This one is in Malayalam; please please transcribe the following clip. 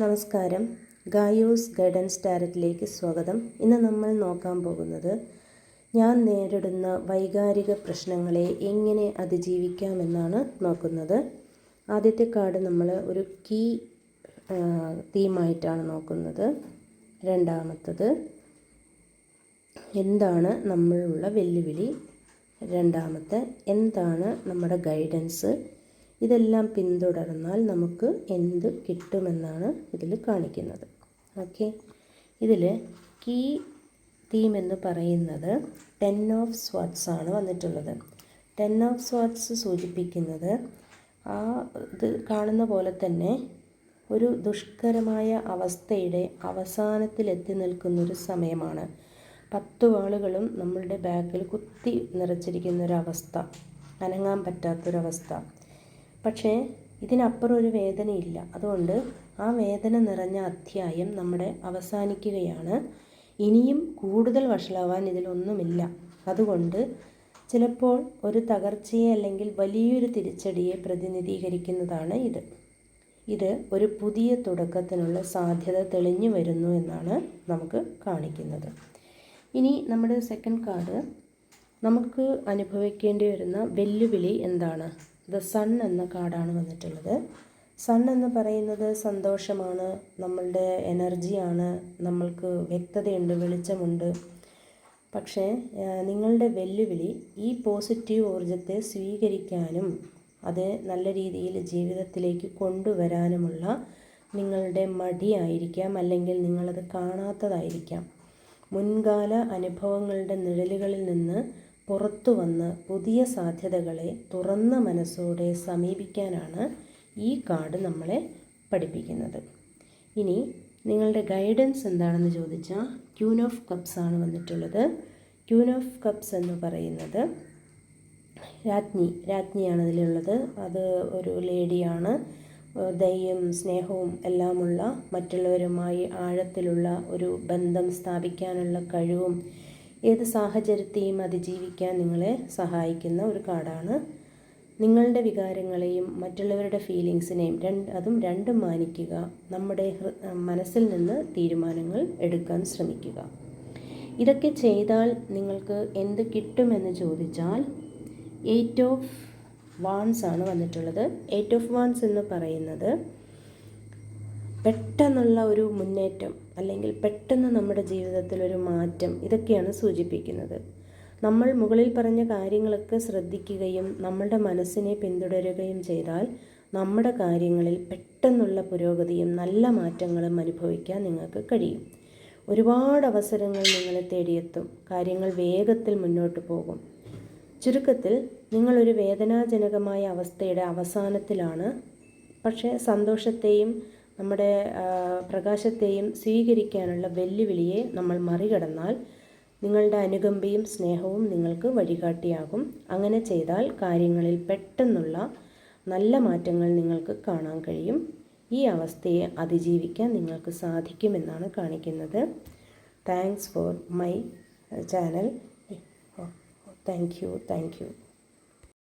നമസ്കാരം. ഗായോസ് ഗൈഡൻസ് ടാരറ്റിലേക്ക് സ്വാഗതം. ഇന്ന് നമ്മൾ നോക്കാൻ പോകുന്നത് ഞാൻ നേരിടുന്ന വൈകാരിക പ്രശ്നങ്ങളെ എങ്ങനെ അതിജീവിക്കാമെന്നാണ് നോക്കുന്നത്. ആദ്യത്തെ കാർഡ് നമ്മൾ ഒരു കീ തീമായിട്ടാണ് നോക്കുന്നത്. രണ്ടാമത്തത് എന്താണ് നമ്മളുള്ള വെല്ലുവിളി? രണ്ടാമത്തെ എന്താണ് നമ്മുടെ ഗൈഡൻസ്? ഇതെല്ലാം പിന്തുടർന്നാൽ നമുക്ക് എന്ത് കിട്ടുമെന്നാണ് ഇതിൽ കാണിക്കുന്നത്. ഓക്കെ. ഇതിൽ കീ തീം എന്ന് പറയുന്നത് ടെൻ ഓഫ് സ്വാട്സ് ആണ് വന്നിട്ടുള്ളത്. ടെൻ ഓഫ് സ്വാട്സ് സൂചിപ്പിക്കുന്നത് ആ ഇത് കാണുന്ന പോലെ തന്നെ ഒരു ദുഷ്കരമായ അവസ്ഥയുടെ അവസാനത്തിലെത്തി നിൽക്കുന്നൊരു സമയമാണ്. പത്ത് വാളുകളും നമ്മളുടെ ബാക്കിൽ കുത്തി നിറച്ചിരിക്കുന്ന അവസ്ഥ അനങ്ങാൻ പറ്റാത്തൊരവസ്ഥ. പക്ഷേ ഇതിനപ്പുറം ഒരു വേദനയില്ല. അതുകൊണ്ട് ആ വേദന നിറഞ്ഞ അധ്യായം നമ്മുടെ അവസാനിക്കുകയാണ്. ഇനിയും കൂടുതൽ വഷളാവാൻ ഇതിലൊന്നുമില്ല. അതുകൊണ്ട് ചിലപ്പോൾ ഒരു തകർച്ചയെ അല്ലെങ്കിൽ വലിയൊരു തിരിച്ചടിയെ പ്രതിനിധീകരിക്കുന്നതാണ് ഇത്. ഇത് ഒരു പുതിയ തുടക്കത്തിനുള്ള സാധ്യത തെളിഞ്ഞു വരുന്നു എന്നാണ് നമുക്ക് കാണിക്കുന്നത്. ഇനി നമ്മുടെ സെക്കൻഡ് കാർഡ് നമുക്ക് അനുഭവിക്കേണ്ടി വരുന്ന വെല്ലുവിളി എന്താണ്? ദ സൺ എന്ന കാർഡാണ് വന്നിട്ടുള്ളത്. സൺ എന്ന് പറയുന്നത് സന്തോഷമാണ് നമ്മളുടെ എനർജിയാണ് നമ്മൾക്ക് വ്യക്തതയുണ്ട് വെളിച്ചമുണ്ട്. പക്ഷേ നിങ്ങളുടെ വെല്ലുവിളി ഈ പോസിറ്റീവ് ഊർജത്തെ സ്വീകരിക്കാനും അത് നല്ല രീതിയിൽ ജീവിതത്തിലേക്ക് കൊണ്ടുവരാനുമുള്ള നിങ്ങളുടെ മടിയായിരിക്കാം അല്ലെങ്കിൽ നിങ്ങളത് കാണാത്തതായിരിക്കാം. മുൻകാല അനുഭവങ്ങളുടെ നിഴലുകളിൽ നിന്ന് പുറത്തു വന്ന് പുതിയ സാധ്യതകളെ തുറന്ന മനസ്സോടെ സമീപിക്കാനാണ് ഈ കാർഡ് നമ്മളെ പഠിപ്പിക്കുന്നത്. ഇനി നിങ്ങളുടെ ഗൈഡൻസ് എന്താണെന്ന് ചോദിച്ചാൽ ക്യൂൻ ഓഫ് കപ്സ് ആണ് വന്നിട്ടുള്ളത്. ക്യൂൻ ഓഫ് കപ്സ് എന്ന് പറയുന്നത് രാജ്ഞി രാജ്ഞിയാണ് അതിലുള്ളത്. അത് ഒരു ലേഡിയാണ്. ദയും സ്നേഹവും എല്ലാമുള്ള മറ്റുള്ളവരുമായി ആഴത്തിലുള്ള ഒരു ബന്ധം സ്ഥാപിക്കാനുള്ള കഴിവും ഏത് സാഹചര്യത്തെയും അതിജീവിക്കാൻ നിങ്ങളെ സഹായിക്കുന്ന ഒരു കാർഡാണ് നിങ്ങളുടെ വികാരങ്ങളെയും മറ്റുള്ളവരുടെ ഫീലിങ്സിനെയും രണ്ട് അതും രണ്ടും മാനിക്കുക. നമ്മുടെ മനസ്സിൽ നിന്ന് തീരുമാനങ്ങൾ എടുക്കാൻ ശ്രമിക്കുക. ഇതൊക്കെ ചെയ്താൽ നിങ്ങൾക്ക് എന്ത് കിട്ടുമെന്ന് ചോദിച്ചാൽ എയ്റ്റ് ഓഫ് വാൺസ് ആണ് വന്നിട്ടുള്ളത്. എയ്റ്റ് ഓഫ് വാൺസ് എന്ന് പറയുന്നത് പെട്ടെന്നുള്ള ഒരു മുന്നേറ്റം അല്ലെങ്കിൽ പെട്ടെന്ന് നമ്മുടെ ജീവിതത്തിൽ ഒരു മാറ്റം ഇതൊക്കെയാണ് സൂചിപ്പിക്കുന്നത്. നമ്മൾ മുകളിൽ പറഞ്ഞ കാര്യങ്ങളൊക്കെ ശ്രദ്ധിക്കുകയും നമ്മളുടെ മനസ്സിനെ പിന്തുടരുകയും ചെയ്താൽ നമ്മുടെ കാര്യങ്ങളിൽ പെട്ടെന്നുള്ള പുരോഗതിയും നല്ല മാറ്റങ്ങളും അനുഭവിക്കാൻ നിങ്ങൾക്ക് കഴിയും. ഒരുപാട് അവസരങ്ങൾ നിങ്ങളെ തേടിയെത്തും. കാര്യങ്ങൾ വേഗത്തിൽ മുന്നോട്ട് പോകും. ചുരുക്കത്തിൽ നിങ്ങളൊരു വേദനാജനകമായ അവസ്ഥയുടെ അവസാനത്തിലാണ്. പക്ഷേ സന്തോഷത്തെയും നമ്മുടെ പ്രകാശത്തെയും സ്വീകരിക്കാനുള്ള വെല്ലുവിളിയെ നമ്മൾ മറികടന്നാൽ നിങ്ങളുടെ അനുകമ്പയും സ്നേഹവും നിങ്ങൾക്ക് വഴികാട്ടിയാകും. അങ്ങനെ ചെയ്താൽ കാര്യങ്ങളിൽ പെട്ടെന്നുള്ള നല്ല മാറ്റങ്ങൾ നിങ്ങൾക്ക് കാണാൻ കഴിയും. ഈ അവസ്ഥയെ അതിജീവിക്കാൻ നിങ്ങൾക്ക് സാധിക്കുമെന്നാണ് കാണിക്കുന്നത്. Thanks for my channel thank you thank you